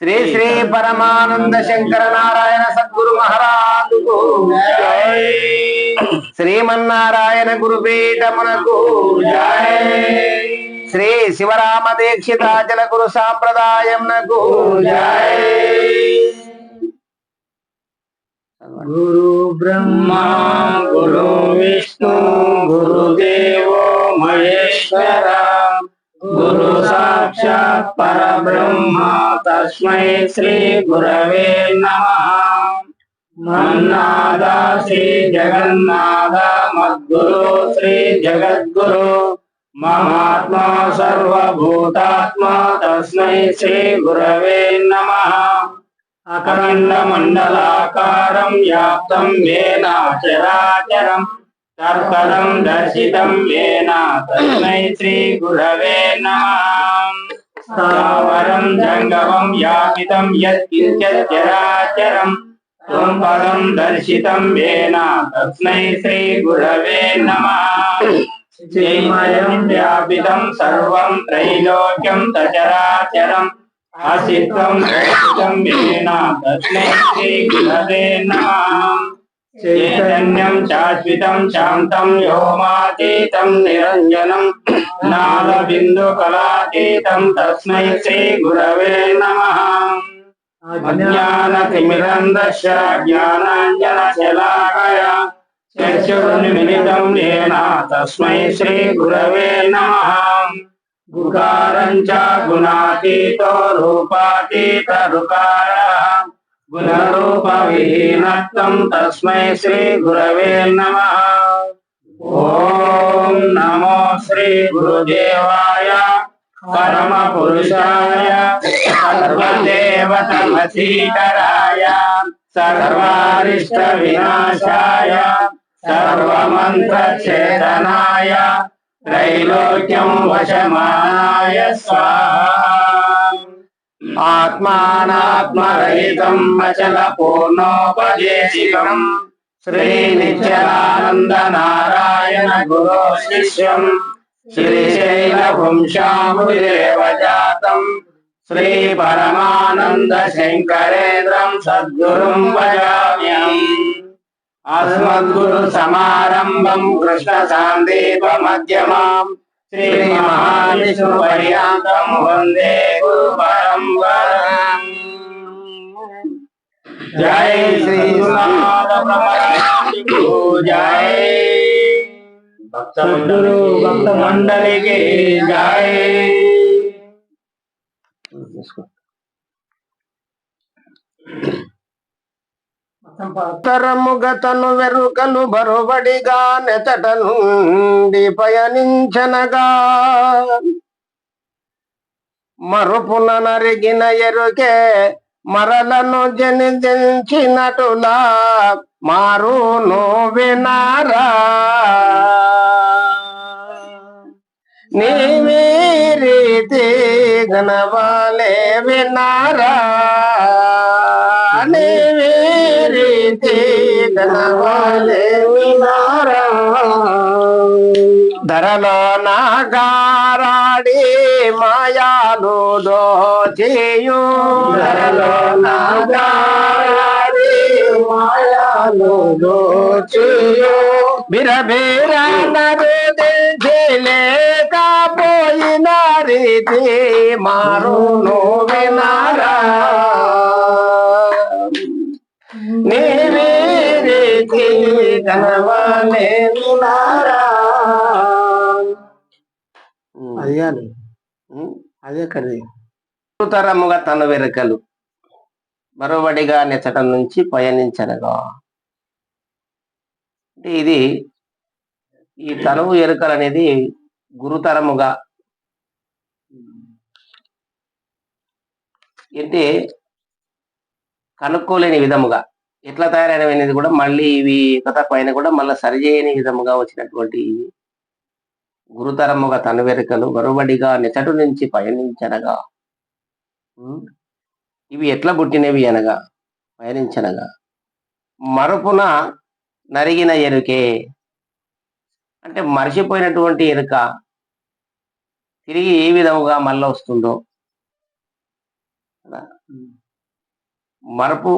శ్రీ శ్రీ పరమానంద శంకర నారాయణ సద్గురు మహారాజుకు శ్రీమన్నారాయణ గురుపీఠమునకు శ్రీ శివరామ దీక్షితాచల గురు సాంప్రదాయంనకు జై. గురు బ్రహ్మా గురు విష్ణు గురుదేవో మహేశ్వరా. గురు సాక్షాత్ పరబ్రహ్మ తస్మై శ్రీ గురవే నమ. మన్నాద శ్రీ జగన్నాథ మద్గురు శ్రీ జగద్గురు. మమాత్మా సర్వభూతాత్మ తస్మై శ్రీ గురవే నమ. అఖండ మండలాకారం వ్యాప్తం వేన చరాచరం తర్కరం దర్శితం వేన తస్మై శ్రీ గురవే నమః స్థావరం జంగమం వ్యాపితం యత్కించత్ చరాచరం త్వం పదం దర్శితం వేన తస్మై శ్రీ గురవే నమః శ్రీమయం వ్యాపితం సర్వం త్రైలోక్యం తచరాచరం ఆసిత్వం రక్షితం వేణ చైతన్యం శాశ్వతం శాంతం వ్యోమాతీతం నిరంజనం నాదబిందు కళాతీతం తస్మై శ్రీ గురవే నమ అజ్ఞాన జ్ఞానాంజన శలాకయ చక్షుర్నిమిలితం తస్మై శ్రీ గురవే నమః గుకారం చ గుణాతీతో రూపాతీత రుకార గుణరూపవిహీనత్వం తస్మై శ్రీ గురవే నమ ఓం నమో శ్రీ గురుదేవాయ పరమ పురుషాయ సర్వదేవతమసీకరాయ సర్వారిష్ట వినాశాయ సర్వమంత్ర ఛేదనాయ త్రైలోక్యం వశమానాయ స్వాహ ఆత్మానాత్మరహితం అచల పూర్ణోపదేశికం శ్రీ నిత్యానంద నారాయణ గురు శిష్యం శ్రీశైల వంశాముదేవజాతం శ్రీ పరమానంద శంకరేంద్రం సద్గురుం వయామ్యం అస్మద్గురు సమారంభం కృష్ణ సాందీప మధ్యమాం శ్రీ మహావిష్ణు పర్యాంతం వందే గురు పరంపరం జై శ్రీ జై భక్తులు భక్త మండలికి జై. తరముగతను వెరుకలు బరుబడిగా నెతట నుండి పయనించనగా. మరుపున నరిగిన ఎరుకే మరలను జనిదించినటులా మారు వినారా. నీవే రీతి గణవాలే వినారా. నీ రీతి గణవాలే వినారా. ధరలో నాగారాడి మాయాలు దోచేయు. ధరలో నాగారాడి మాయాలు దోచేయు. బిరబిర లేకపోయిన రీతి మారును వినారా. నీవే రీతి అది కాదు అదే కది తరముగా తన వెరకలు మరోబడిగా నెచ్చటం నుంచి పయనించనగా. అంటే ఇది ఈ తనువు ఎరుకలు అనేది గురుతరముగా. అంటే కనుక్కోలేని విధముగా. ఎట్లా తయారైనవి కూడా మళ్ళీ ఇవి కథ పైన కూడా మళ్ళీ సరిచేయని విధముగా వచ్చినటువంటి గురుతరముగా తన వెరుకలు మరొబడిగా నెచటు నుంచి పయనించనగా? ఇవి ఎట్లా పుట్టినవి అనగా పయనించనగా మరుపున నరిగిన ఎరుకే అంటే మర్చిపోయినటువంటి ఎరుక తిరిగి ఏ విధముగా మళ్ళీ వస్తుందో? మరపు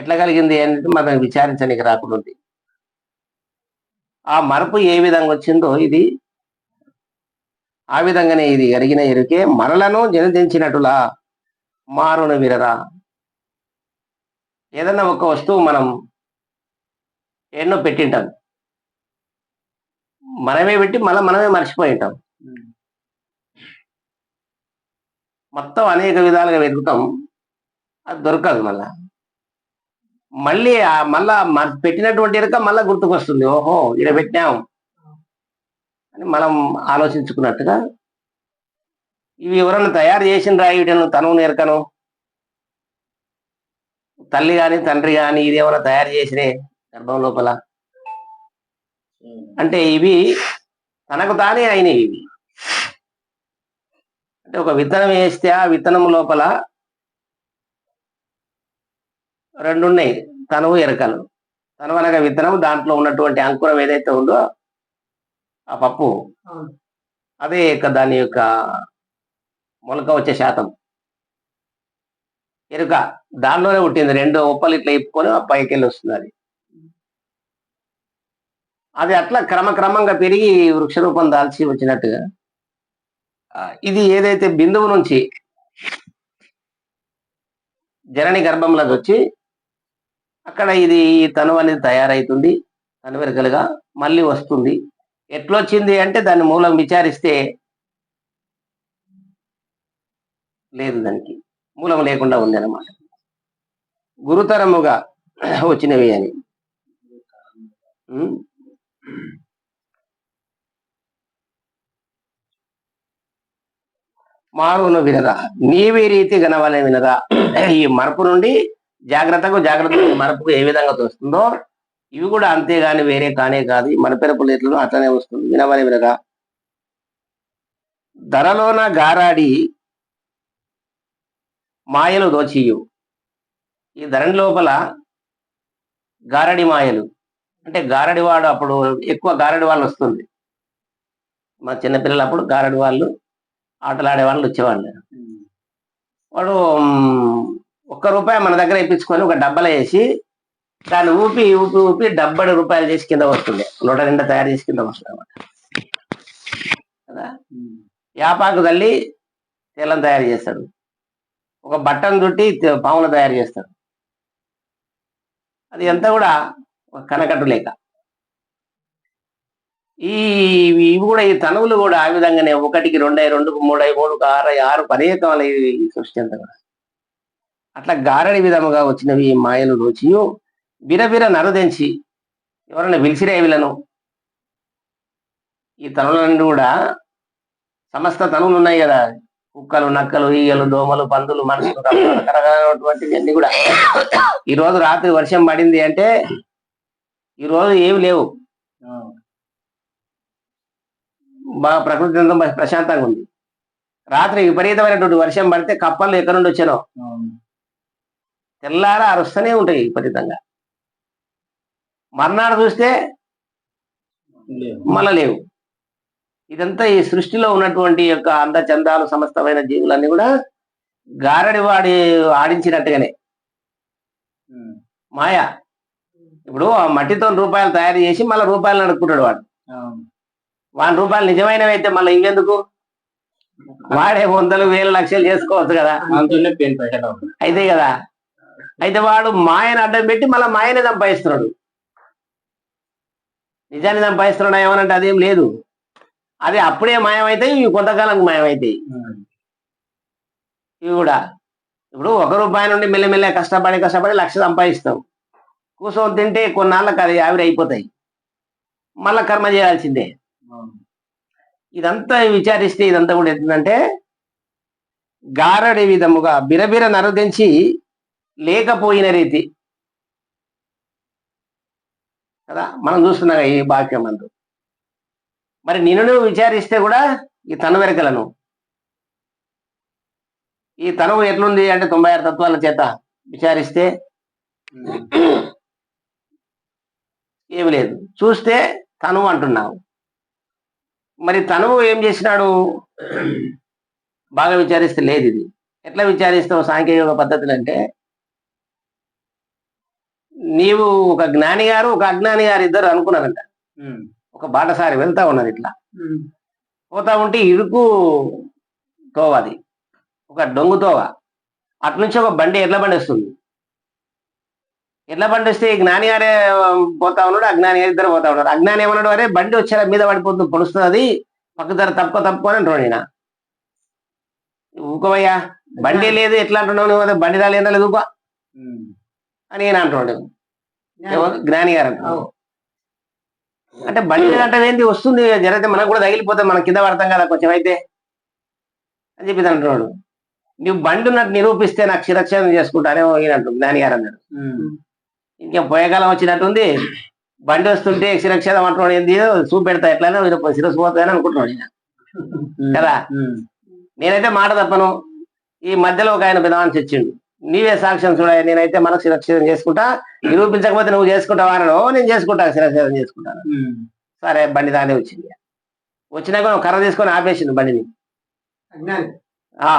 ఎట్లా కలిగింది అనేది మనం విచారించడానికి రాకుండా ఉంది ఆ మరపు ఏ విధంగా వచ్చిందో ఇది ఆ విధంగానే ఇది ఎరిగిన ఎరుకే మరలను జనదించినట్టులా మారును విరరా. ఏదన్నా ఒక వస్తువు మనం ఎన్నో పెట్టింటాం. మనమే పెట్టి మళ్ళీ మనమే మర్చిపోయి ఉంటాం మొత్తం అనేక విధాలుగా వెతుకుతాం. అది దొరకదు మళ్ళా. మళ్ళీ ఆ మళ్ళా పెట్టినటువంటి ఎరుక మళ్ళా గుర్తుకొస్తుంది. ఓహో ఇక్కడ పెట్టాం అని మనం ఆలోచించుకున్నట్టుగా ఇవి ఎవరన్నా తయారు చేసిన రాయిటను తను ఎరకను? తల్లి గాని తండ్రి గాని ఇది ఏమైనా తయారు చేసినే గర్భం లోపల. అంటే ఇవి తనకు తానే అయినాయి ఇవి. అంటే ఒక విత్తనం వేస్తే ఆ విత్తనం లోపల రెండు ఉన్నాయి తనువు ఎరకలు. తనువు అనగా విత్తనం దాంట్లో ఉన్నటువంటి అంకురం ఏదైతే ఉందో ఆ పప్పు. అదే యొక్క దాని యొక్క మొలక వచ్చే శాతం. ఎరుక. దానిలోనే పుట్టింది. రెండు ఉప్పలు ఇట్లా ఇప్పుకొని ఆ పైకి వెళ్ళి వస్తుంది అది. అది అట్లా క్రమక్రమంగా పెరిగి వృక్ష రూపం దాల్చి వచ్చినట్టుగా. ఇది ఏదైతే బిందువు నుంచి జనని గర్భంలోకి వచ్చి అక్కడ ఇది తనువు అనేది తయారవుతుంది తనువెరకలుగా మళ్ళీ వస్తుంది. ఎట్లొచ్చింది అంటే దాని మూలం విచారిస్తే లేదు దానికి. మూలం లేకుండా ఉంది అన్నమాట గురుతరముగా వచ్చినవి అని. మారును వినరా నీవి రీతి గనవలే వినరా ఈ మరపు నుండి జాగ్రత్తకు జాగ్రత్త మరపుకు ఏ విధంగా తోస్తుందో ఇవి కూడా అంతేగాని వేరే కానే కాదు. మరపెరపు లేట్లను అట్లనే వస్తుంది. వినవలే వినరా ధరలోన గారాడి మాయలు దోచియు ఈ ధరణి లోపల గారడి మాయలు. అంటే గారడి వాడు అప్పుడు ఎక్కువ గారడి వాళ్ళు వస్తుంది. మా చిన్నపిల్లలు అప్పుడు గారడి వాళ్ళు ఆటలాడే వాళ్ళు వచ్చేవాళ్ళు. వాడు ఒక్క రూపాయి మన దగ్గర ఇప్పించుకొని ఒక డబ్బలో వేసి దాన్ని ఊపి ఊపి ఊపి డెబ్బై రూపాయలు చేసి కింద వస్తుండే నూట నిండా తయారు చేసి కింద వస్తుంది కదా? యాపాకు తల్లి తెల్లం తయారు చేస్తాడు. ఒక బట్టను చుట్టి తె- పాములు తయారు చేస్తాడు. అది ఎంత కూడా ఒక కనకట్టు లేక. ఈ ఇవి కూడా ఈ తనువులు కూడా ఆ విధంగానే ఒకటికి రెండై రెండుకు మూడై మూడుకు ఆరు ఆరు అనేకములు ఈ సృష్టి అంతా కూడా. అట్లా గారడి విధముగా వచ్చినవి ఈ మాయలు రోచియు బిరబిర నరదెంచి ఎవరైనా విలిసిరే వీళ్ళను. ఈ తనులన్నీ కూడా సమస్త తనువులు ఉన్నాయి కదా. కుక్కలు నక్కలు ఈగలు దోమలు పందులు మనుషులు రకరకాలైనటువంటివి అన్ని కూడా. ఈ రోజు రాత్రి వర్షం పడింది అంటే ఈ రోజు ఏమి లేవు. బాగా ప్రకృతి అంతా బాగా ప్రశాంతంగా ఉంది. రాత్రి విపరీతమైనటువంటి వర్షం పడితే కప్పలు ఎక్కడి నుండి వచ్చాను? తెల్లారా అరుస్తూనే ఉంటాయి విపరీతంగా. మర్నాడు చూస్తే మళ్ళా లేవు. ఇదంతా ఈ సృష్టిలో ఉన్నటువంటి యొక్క అంద చందాలు సమస్తమైన జీవులన్నీ కూడా గారడి వాడి ఆడించినట్టుగానే. మాయ. ఇప్పుడు ఆ మట్టితో రూపాయలు తయారు చేసి మళ్ళీ రూపాయలు నడుపుకుంటాడు వాడు. వాడి రూపాయలు నిజమైనవి అయితే మళ్ళీ ఇంకెందుకు? వాడే వందలు వేలు లక్షలు చేసుకోవచ్చు కదా. అయితే కదా. అయితే వాడు మాయను అడ్డం పెట్టి మళ్ళీ మాయనే సంపాదిస్తున్నాడు. నిజాన్ని సంపాదిస్తున్నాడు ఏమనంటే అదేం లేదు. అది అప్పుడే మాయమైతాయి ఇవి కొంతకాలం మాయమైతాయి. ఇవి కూడా. ఇప్పుడు ఒక రూపాయి నుండి మెల్లమెల్ల కష్టపడి కష్టపడి లక్ష సంపాదిస్తాం. కూర్చొని తింటే కొన్నాళ్ళకి అది ఆవిరి అయిపోతాయి. మళ్ళా కర్మ చేయాల్సిందే. ఇదంతా విచారిస్తే ఇదంతా కూడా ఎట్లంటే గారడి విధముగా బిరబిర నరదించి లేకపోయిన రీతి. కదా? మనం చూస్తున్నాం ఈ వాక్యం అందు మరి నిన్ను నువ్వు విచారిస్తే కూడా ఈ తన వెరకలను ఈ తనువు ఎట్లుంది అంటే తొంభై ఆరు తత్వాల చేత విచారిస్తే ఏమి లేదు. చూస్తే తనువు అంటున్నావు. మరి తనువు ఏం చేసినాడు? బాగా విచారిస్తే లేదు ఇది. ఎట్లా విచారిస్తావు సాంకేతిక పద్ధతులు అంటే నీవు ఒక జ్ఞాని గారు ఒక అజ్ఞాని గారు ఇద్దరు అనుకున్నారంట. ఒక బాటసారి వెళ్తా ఉన్నది ఇట్లా. పోతా ఉంటే ఇరుకు తోవ అది. ఒక డొంగు తోవ. అటు నుంచి ఒక బండి ఎడ్ల బండి వస్తుంది. ఎడ్ల బండి వస్తే జ్ఞాని గారే పోతా ఉన్నాడు అజ్ఞాని గారు ఇద్దరు పోతా ఉన్నారు. అజ్ఞాని ఏమన్నాడు అరే బండి వచ్చేలా మీద పడిపోతుంది పొడుస్తుంది అది పక్క ధర తప్పుకో తప్పుకో అని అంటున్నాడు ఈయన. ఊకోవయ్యా బండి లేదు ఎట్లా అంటున్నావు నువ్వు? బండి రాలేదా లేదు ఊకో అని ఈయన అంటున్నాడు ఎవరు? జ్ఞాని గారు అంటున్నాడు అంటే బండి అంటే ఏంది వస్తుంది జరిగితే మనకు కూడా తగిలిపోతే మనం కింద పడతాం కదా కొంచెం అయితే అని చెప్పి అంటున్నాడు. నువ్వు బండి ఉన్నట్టు నిరూపిస్తే నాకు శిరక్షణ చేసుకుంటానే ఈయన అంటు జ్ఞాని గారు అన్నాడు. ఇంకేం పోయేకాలం వచ్చినట్టుంది? బండి వస్తుంటే శిరక్షేదం అంటున్నాడు ఏంది చూపెడతా ఎట్లయినా శిరస్సు పోతాయని అనుకుంటున్నాడు. కదా? నేనైతే మాట తప్పను. ఈ మధ్యలో ఒక ఆయన విధానం తెచ్చిండు. నీవే సాక్ష్యం చూడ నేనైతే మనకు శిరక్షేదం చేసుకుంటా. నిరూపించకపోతే నువ్వు చేసుకుంటావా అనో నేను చేసుకుంటా శిరక్షేదం చేసుకుంటాను. సరే బండి దానే వచ్చింది. వచ్చినాక కర్ర తీసుకొని ఆపేసింది బండిని. ఆ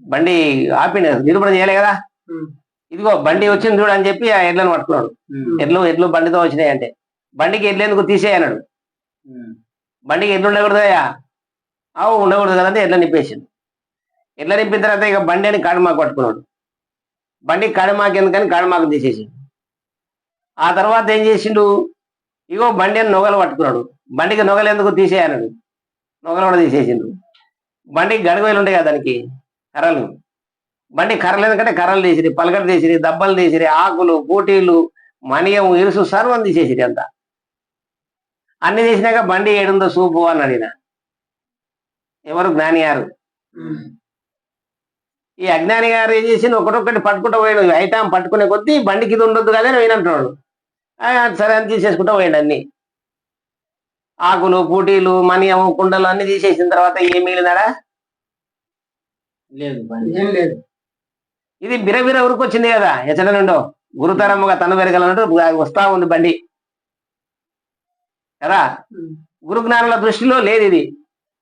బండి ఆపిండు. నిరూపణ చేయలే కదా. ఇదిగో బండి వచ్చింది చూడు అని చెప్పి ఆ ఎడ్లను పట్టుకున్నాడు. ఎడ్లు ఎడ్లు బండితో వచ్చినాయి అంటే. బండికి ఎడ్లు ఎందుకు తీసేయన్నాడు బండికి ఎడ్లు ఉండకూడదయ్యా ఆవు ఉండకూడదు కదంటే ఎడ్ల నింపేసిండు. ఎడ్ల నింపిన తర్వాత ఇక బండి అని కాడుమాకు పట్టుకున్నాడు. బండి కాడుమాకు ఎందుకని కాడుమాకు తీసేసిండు ఆ తర్వాత ఏం చేసిండు? ఇగో బండి అని నొగలు పట్టుకున్నాడు. బండికి నొగలు ఎందుకు తీసేయన్నాడు నొగలు కూడా తీసేసిండు. బండికి గడుగులు ఉంటాయి కదా దానికి? కర్రలు. బండి కర్రలు ఎందుకంటే కర్రలు తీసిరి పలకలు తీసిరి దబ్బలు తీసిరి ఆకులు బూటీలు మనియం ఇరుసు సర్వం తీసేసిరి అంతా. అన్ని తీసినాక బండి ఏడుందో సూపు అని అడిగిన. ఎవరు జ్ఞాని గారు ఈ అజ్ఞాని గారు ఏం చేసి ఒకటొక్కటి పట్టుకుంటూ పోయాడు. ఐటమ్ పట్టుకునే కొద్దీ బండికి ఇది ఉండొద్దు కదా అని అంటున్నాడు ఆ, సరే అని తీసేసుకుంటూ పోయాడు అన్ని. ఆకులు పూటీలు మనియం కుండలు అన్ని తీసేసిన తర్వాత ఏం మిగిలినాడా లేదు ఏం లేదు. ఇది బిరబిర ఉరుకొచ్చింది కదా ఎచ్చట నుండో. గురుతరముగా తను పెరగలన్నట్టు వస్తా ఉంది బండి. కదా? గురు జ్ఞానుల దృష్టిలో లేదు ఇది.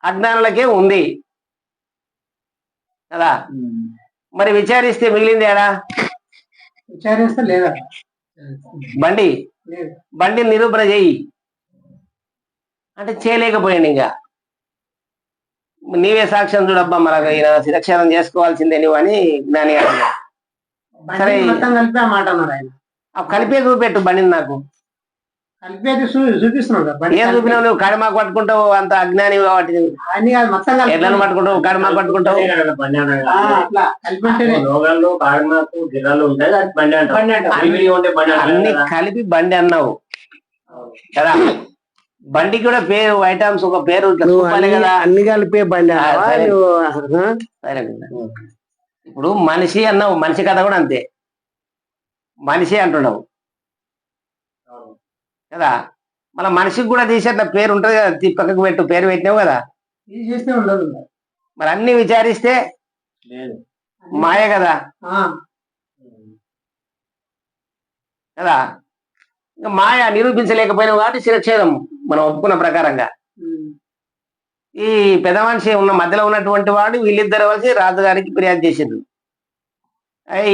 అజ్ఞానులకే ఉంది. కదా? మరి విచారిస్తే మిగిలింది ఏడా? విచారిస్తే లేదా? బండి? బండి నిరూపణ చేయి. అంటే చేయలేకపోయాడు ఇంకా. నీవే సాక్ష్యం చూడబ్బా మనకు ఈయన శిరక్షణం చేసుకోవాల్సిందే నువ్వు అని జ్ఞాని గారు. సరే. మాట కలిపే చూపెట్టు బండిని నాకు కలిపేది చూ చూపిస్తున్నాడు కదా, బండి ఏం. చూపినావు? నువ్వు కడమాకు పట్టుకుంటావు అంత అజ్ఞాని కాబట్టి. ఎడ్లను పట్టుకుంటావు కడమాకు పట్టుకుంటావు బండి బండి బండి అన్ని. కలిపి బండి అన్నావు. కదా? బండికి కూడా పేరు ఐటమ్స్ ఒక పేరు కదా? అన్ని కలిపే బండి? సరే. ఇప్పుడు మనిషి అన్నావు మనిషి కథ కూడా అంతే. మనిషి అంటున్నావు. కదా? మన మనిషికి కూడా తీసే అట్లా పేరు ఉంటది కదా? పక్కకు పెట్టు పేరు పెట్టినావు కదా? మరి అన్ని విచారిస్తే మాయ కదా? ఆ, కదా? ఇంకా మాయ నిరూపించలేకపోయినావు కాబట్టి శిరక్షేదం మనం ఒప్పుకున్న ప్రకారంగా. ఈ పెద్ద మనిషి ఉన్న మధ్యలో ఉన్నటువంటి వాడు వీళ్ళిద్దరు కలిసి రాజుగారికి ఫిర్యాదు చేసిండ్రు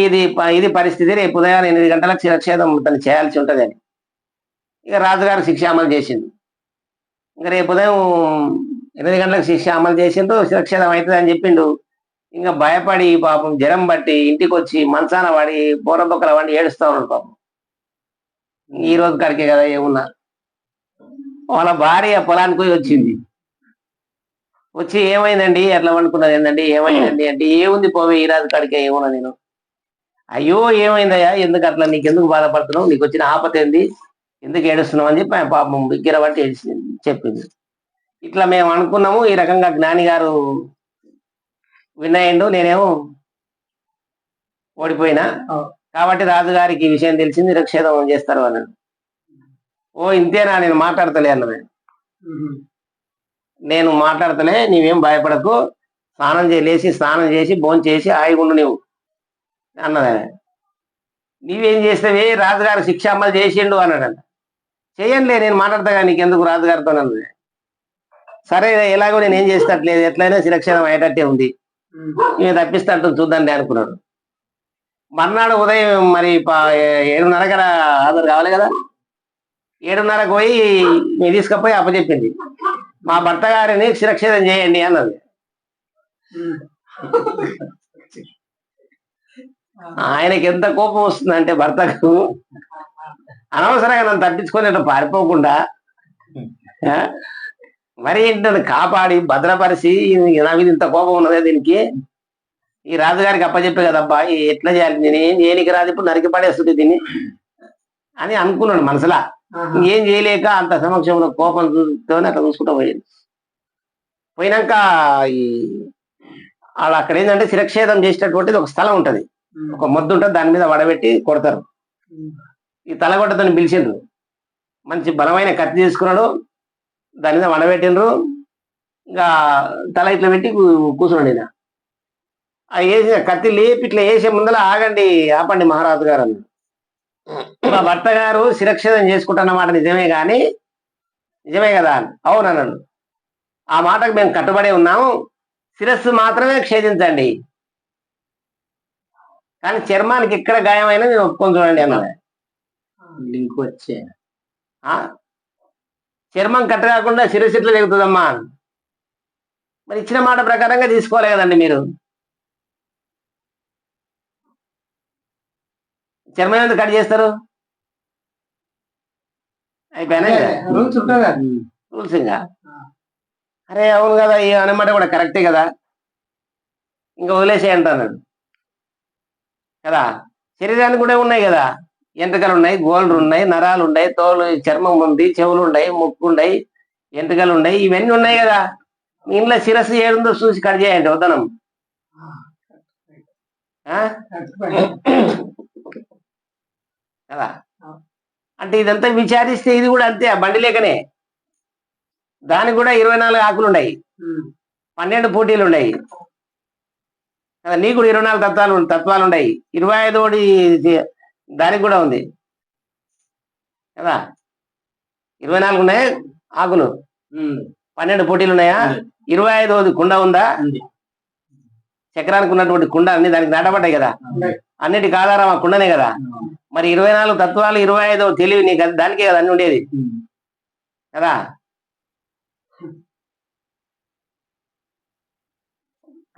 ఇది ఇది పరిస్థితి రేపు ఉదయం ఎనిమిది గంటలకు శిరక్షేదం తను చేయాల్సి ఉంటది అని ఇక రాజుగారు శిక్ష అమలు చేసిండు. ఇంకా రేపు ఉదయం ఎనిమిది గంటలకు శిక్ష అమలు చేసిండ్రు సురక్షితం అవుతుంది అని చెప్పిండు. ఇంకా భయపడి పాపం జ్వరం బట్టి ఇంటికి వచ్చి మంచాన పడి బొక్కల వండి ఏడుస్తా ఉన్నాడు పాపం. ఈ రోజు కడికే కదా ఏమున్నా. వాళ్ళ భార్య పొలానికి పోయి వచ్చింది. వచ్చి ఏమైందండి? ఎట్లా వండుకున్నది ఏంటండి ఏమైందండి అంటే ఏముంది పోవే ఈ రాజు కాడికే ఏమున్నా నేను. అయ్యో ఏమైందయ్యా? ఎందుకు అట్లా? నీకు ఎందుకు బాధపడుతున్నావు? నీకు వచ్చిన ఆపత ఏంది ఎందుకు ఏడుస్తున్నావు అని చెప్పి పాపం బిగ్గర బట్టి ఏడిచి చెప్పింది. ఇట్లా మేము అనుకున్నాము ఈ రకంగా జ్ఞాని గారు విన్నాయండు నేనేమో ఓడిపోయినా. కాబట్టి రాజుగారికి ఈ విషయం తెలిసింది రక్షేదం చేస్తారు అన్నాడు ఓ ఇంతేనా నేను మాట్లాడతలే అన్నది ఉమ్, నేను మాట్లాడతలే నీవేం భయపడకు. స్నానం చేసి లేచి స్నానం చేసి భోజనం చేసి హాయిగుండు నీవు అన్నది. నీవేం చేస్తావే రాజుగారు శిక్ష అమలు చేసిండు అన్నాడంట. చెయ్యండిలే నేను మాట్లాడతా కానీ నీకెందుకు రాజుగారితో అన్నది సరే ఎలాగో నేను ఏం చేస్తట్లేదు ఎట్లయినా సురక్షితం అయ్యేటట్టే ఉంది. ఈమె తప్పిస్తాంటు చూద్దాండి అనుకున్నాడు. మర్నాడు ఉదయం మరి ఏడున్నర కదా హాజరు కావాలి కదా? ఏడున్నరకు పోయి మీ తీసుకపోయి అప్పచెప్పింది. మా భర్త గారిని సురక్షితం చేయండి అన్నది. ఆయనకి ఎంత కోపం వస్తుందంటే భర్తకు అనవసరంగా నన్ను తప్పించుకొని పారిపోకుండా మరి ఏంటి నన్ను కాపాడి భద్రపరిచి నా మీద ఇంత కోపం ఉన్నదే దీనికి? ఈ రాజుగారికి అప్పచెప్పే కదబ్బా ఎట్లా చేయాలి నేను ఏం చేయనికి రాదు ఇప్పుడు నరికి పడేస్తుంది దీన్ని? అని అనుకున్నాడు మనసులా. ఏం చేయలేక అంత సమక్షంలో కోపం చూస్తూనే అట్లా చూసుకుంటూ పోయింది పోయినాక ఈ వాళ్ళు అక్కడ ఏంటంటే శిరక్షేదం చేసేటటువంటిది ఒక స్థలం ఉంటది. ఒక మొద్దు ఉంటుంది దాని మీద వడబెట్టి కొడతారు. ఈ తలగొట్టతను పిలిచిండ్రు. మంచి బలమైన కత్తి తీసుకున్నాడు. దాని మీద వడబెట్టిండ్రు. ఇంకా తల ఇట్లా పెట్టి కూర్చున్నాడు ఈయన. ఆ వేసిన కత్తి లేపి ఇట్లా వేసే ముందర ఆగండి ఆపండి మహారాజు గారు అన్న మా భర్త గారు శిరక్షేదం చేసుకుంటున్నమాట నిజమే కానీ నిజమే కదా అని. అవును అన్నాడు. ఆ మాటకు మేము కట్టుబడి ఉన్నాము. శిరస్సు మాత్రమే ఛేదించండి. కానీ చర్మానికి ఎక్కడ గాయమైనా నేను ఒప్పుకొని చూడండి అన్నాడు. లింక్ వచ్చే ఆ? చర్మం కట్ట కాకుండా శిరస్సు ఎట్లా. మరి ఇచ్చిన మాట ప్రకారంగా తీసుకోవాలి కదండి మీరు. చర్మం ఎందుకు కట్ చేస్తారు? అయిపోయినా రూల్స్ ఇంకా? అరే అవును కదా ఈ అనమాట కూడా కరెక్టే కదా. ఇంకా వదిలేసేయండి అన్నాడు. కదా? శరీరానికి కూడా ఉన్నాయి కదా. ఎంట్రుకలు ఉన్నాయి గోల్డ్ ఉన్నాయి నరాలు ఉన్నాయి తోలు చర్మం ఉంది చెవులు ఉన్నాయి ముక్కు ఉన్నాయి ఎంట్రుకలు ఉన్నాయి ఇవన్నీ ఉన్నాయి కదా. ఇంట్లో శిరస్సు ఏడుందో చూసి కట్ చేయండి వదనం ఆ? కదా? అంటే ఇదంతా విచారిస్తే ఇది కూడా అంతే ఆ బండి లేకనే. దానికి కూడా ఇరవై నాలుగు ఆకులు ఉన్నాయి పన్నెండు పోటీలు ఉన్నాయి కదా నీకు కూడా ఇరవై నాలుగు తత్వాలు తత్వాలు ఉన్నాయి ఇరవై ఐదు దానికి కూడా ఉంది. కదా? ఇరవై నాలుగు ఉన్నాయి? ఆకులు పన్నెండు పోటీలు ఉన్నాయా. ఇరవై ఐదోది కుండ ఉందా. చక్రానికి ఉన్నటువంటి కుండ అన్ని దానికి నాటబడ్డాయి కదా. అన్నిటికి ఆధారం ఆ కుండనే కదా? మరి ఇరవై నాలుగు తత్వాలు ఇరవై ఐదో తెలివి నీకు దానికే కదా అన్ని ఉండేది? కదా?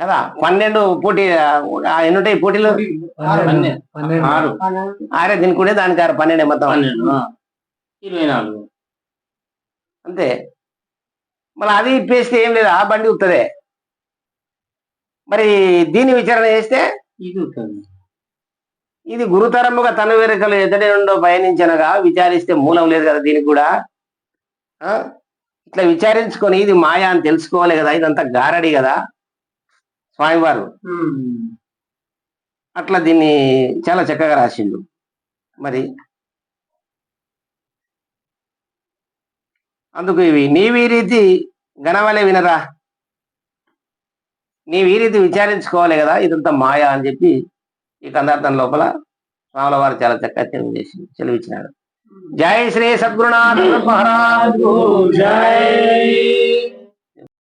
కదా? పన్నెండు పోటీ ఆ, ఎన్ని ఉంటాయి పోటీలు? ఆరు. ఆరు. ఆరే దీనికి ఉండే దానికి ఆరు పన్నెండే మొత్తం పన్నెండు. ఇరవై నాలుగు. అంతే. మళ్ళీ అది ఇప్పేస్తే ఏం లేదు ఆ బండి ఉత్తదే. మరి దీన్ని విచారణ చేస్తే? ఇది గురుతరముగా తన వేరికలు ఎదడి నుండో పయనించనగా విచారిస్తే మూలం లేదు కదా దీనికి కూడా? ఇట్లా విచారించుకొని ఇది మాయా అని తెలుసుకోవాలి కదా ఇదంతా గారడి కదా? స్వామివారు. అట్లా దీన్ని చాలా చక్కగా రాసిండు. మరి అందుకు ఇవి నీవి రీతి గణవలే వినరా? నీవి ఈ రీతి విచారించుకోవాలి కదా ఇదంతా మాయా అని చెప్పి ఈ కందార్థం లోపల స్వాముల వారు చాలా చక్కగా తెలియజేసి సెలవిచ్చినాడు జై శ్రీ సద్గురునాథ మహారాజ్ జై